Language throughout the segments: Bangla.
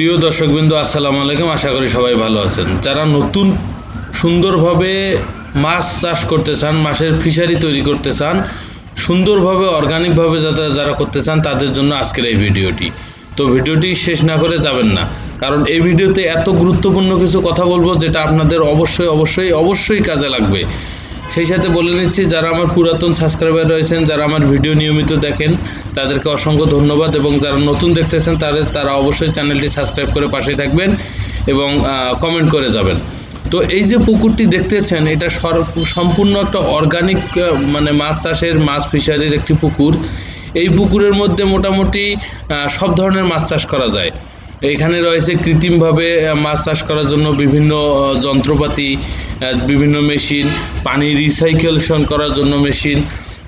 প্রিয় দর্শকবৃন্দ, আসসালামু আলাইকুম। আশা করি সবাই ভালো আছেন। যারা নতুন সুন্দরভাবে মাছ চাষ করতে চান, মাছের ফিশারি তৈরি করতে চান, সুন্দরভাবে, অর্গানিকভাবে যাতে যারা করতে চান, তাদের জন্য আজকের এই ভিডিওটি। তো ভিডিওটি শেষ না করে যাবেন না। কারণ এই ভিডিওতে এত গুরুত্বপূর্ণ কিছু কথা বলব, যেটা আপনাদের অবশ্যই অবশ্যই অবশ্যই কাজে লাগবে। সেই সাথে বলে নিচ্ছি, যারা আমার পুরাতন সাবস্ক্রাইবার রয়েছেন, যারা আমার ভিডিও নিয়মিত দেখেন, তাদেরকে অসংখ্য ধন্যবাদ এবং যারা নতুন দেখতেছেন, তাদের, তারা অবশ্যই চ্যানেলটি সাবস্ক্রাইব করে পাশে থাকবেন এবং কমেন্ট করে যাবেন। তো এই যে পুকুরটি দেখতেছেন, এটা সম্পূর্ণ একটা অর্গানিক মানে মাছ চাষের, মাছ ফিশারির একটি পুকুর। এই পুকুরের মধ্যে মোটামুটি সব ধরনের মাছ চাষ করা যায়। এখানে রয়েছে কৃত্রিমভাবে মাছ চাষ করার জন্য বিভিন্ন যন্ত্রপাতি বিভিন্ন মেশিন, পানি রিসাইকেলশন করার জন্য মেশিন।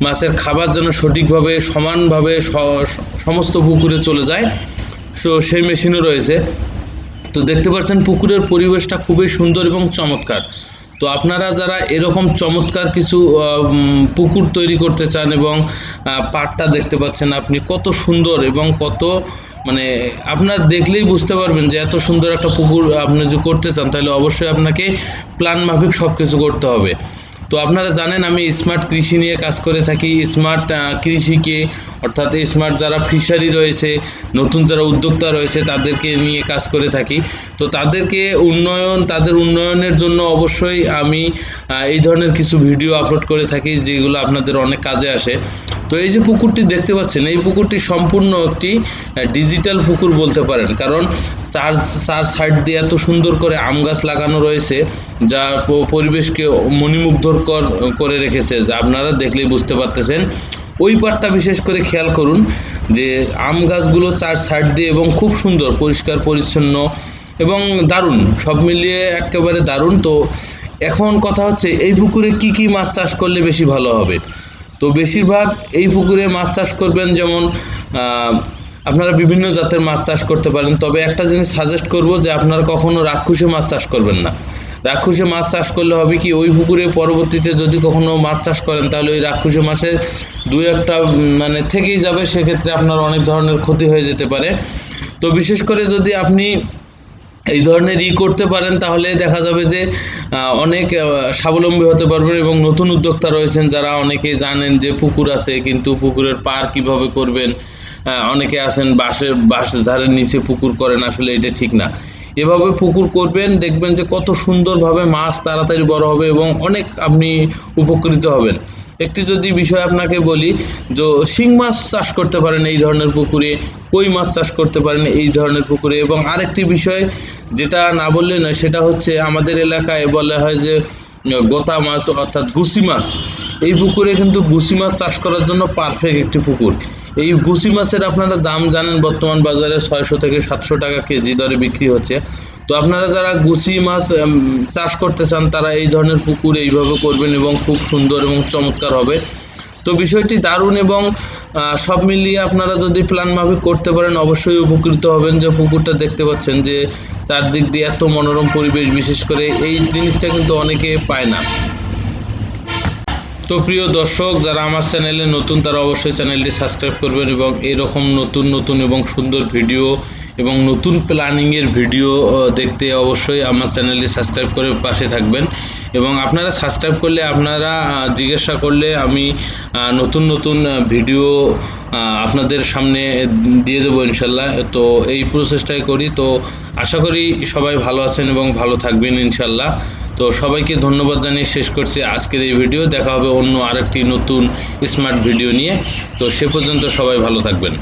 মাছের খাবার যেন সঠিকভাবে, সমানভাবে সমস্ত পুকুরে চলে যায়। সো, সেই মেশিনও রয়েছে। তো দেখতে পাচ্ছেন পুকুরের পরিবেশটা খুবই সুন্দর এবং চমৎকার। তো আপনারা যারা এরকম চমৎকার কিছু পুকুর তৈরি করতে চান এবং পাটটা দেখতে পাচ্ছেন আপনি, কত সুন্দর এবং কত মানে আপনার দেখলেই বুঝতে পারবেন যে এত সুন্দর একটা পুকুর আপনি যদি করতে চান, তাহলে অবশ্যই আপনাকে প্ল্যান মাফিক সব কিছু করতে হবে। তো আপনারা জানেন, আমি স্মার্ট কৃষি নিয়ে কাজ করে থাকি। স্মার্ট কৃষিকে, অর্থাৎ স্মার্ট যারা ফিশারি রয়েছে, নতুন যারা উদ্যোক্তা রয়েছে, তাদেরকে নিয়ে কাজ করে থাকি। তো তাদেরকে উন্নয়ন, তাদের উন্নয়নের জন্য অবশ্যই আমি এই ধরনের কিছু ভিডিও আপলোড করে থাকি, যেগুলো আপনাদের অনেক কাজে আসে। তো এই যে পুকুরটি দেখতে পাচ্ছেন, এই পুকুরটি সম্পূর্ণ একটি ডিজিটাল পুকুর বলতে পারেন। কারণ চার চার সাইড দিয়ে এত সুন্দর করে আম গাছ লাগানো রয়েছে, যা পরিবেশকে মণিমুগ্ধকর করে রেখেছে। যা আপনারা দেখলেই বুঝতে পারতেছেন। ওই পাটটা বিশেষ করে খেয়াল করুন যে আম গাছগুলো চার সাইড দিয়ে এবং খুব সুন্দর, পরিষ্কার, পরিচ্ছন্ন এবং দারুণ। সব মিলিয়ে একেবারে দারুণ। তো এখন কথা হচ্ছে, এই পুকুরে কি কি মাছ চাষ করলে বেশি ভালো হবে? তো বেশিরভাগ এই পুকুরে মাছ চাষ করবেন যেমন আপনারা বিভিন্ন জাতের মাছ চাষ করতে পারেন। তবে একটা জিনিস সাজেস্ট করব যে আপনারা কখনো রাক্ষুসে মাছ চাষ করবেন না। রাক্ষুসে মাছ চাষ করলে হবে কি, ওই পুকুরে পরবর্তীতে যদি কখনো মাছ চাষ করেন, তাহলে ওই রাক্ষুসে মাছের দু একটা মানে থেকেই যাবে, সেক্ষেত্রে আপনার অনেক ধরনের ক্ষতি হয়ে যেতে পারে। তো বিশেষ করে যদি আপনি এই ধরনের ই করতে পারেন, তাহলে দেখা যাবে যে অনেক স্বাবলম্বী হতে পারবেন এবং নতুন উদ্যোক্তা রয়েছেন যারা অনেকে জানেন যে পুকুর আছে, কিন্তু পুকুরের পার কীভাবে করবেন অনেকে আছেন বাঁশের, বাঁশ ধারের নিচে পুকুর করেন, আসলে এটা ঠিক না। এভাবে পুকুর করবেন, দেখবেন যে কত সুন্দরভাবে মাছ তাড়াতাড়ি বড় হবে এবং অনেক আপনি উপকৃত হবেন। একটি যদি বিষয় আপনাকে বলি, যে শিং মাছ চাষ করতে পারেন এই ধরনের পুকুরে, কই মাছ চাষ করতে পারেন এই ধরনের পুকুরে এবং আরেকটি বিষয় যেটা না বললে নয়, সেটা হচ্ছে আমাদের এলাকায় বলা হয় যে, গোতা মাছ অর্থাৎ গুসি মাছ। এই পুকুরে কিন্তু গুসি মাছ চাষ করার জন্য পারফেক্ট একটি পুকুর। এই গুসি মাছের আপনারা দাম জানেন বর্তমান বাজারে ছয়শো থেকে সাতশো টাকা কেজি দরে বিক্রি হচ্ছে। তো আপনারা যারা গুসি মাছ চাষ করতে চান, তারা এই ধরনের পুকুর এইভাবে করবেন এবং খুব সুন্দর এবং চমৎকার হবে। তো বিষয়টি দারুণ এবং সব মিলিয়ে আপনারা যদি প্ল্যান মাফিক করতে পারেন, অবশ্যই উপকৃত হবেন যে পুকুরটা দেখতে পাচ্ছেন যে চারদিক দিয়ে এত মনোরম পরিবেশ, বিশেষ করে এই জিনিসটা কিন্তু অনেকে পায় না। তো প্রিয় দর্শক, যারা আমার চ্যানেলে নতুন, তারা অবশ্যই চ্যানেলটি সাবস্ক্রাইব করবেন এবং এরকম নতুন নতুন এবং সুন্দর ভিডিও এবং নতুন প্ল্যানিংয়ের ভিডিও দেখতে অবশ্যই আমার চ্যানেলটি সাবস্ক্রাইব করে পাশে থাকবেন। এবং আপনারা সাবস্ক্রাইব করলে আপনারা জিজ্ঞাসা করলে আমি নতুন নতুন ভিডিও আপনাদের সামনে দিয়ে দেবো ইনশাল্লাহ। তো এই প্রসেসটাই করি। তো আশা করি সবাই ভালো আছেন এবং ভালো থাকবেন ইনশাল্লাহ। তো সবাইকে ধন্যবাদ জানিয়ে শেষ করছি আজকের এই ভিডিও। দেখা হবে অন্য আরেকটি নতুন স্মার্ট ভিডিও নিয়ে। তো সে পর্যন্ত সবাই ভালো থাকবেন।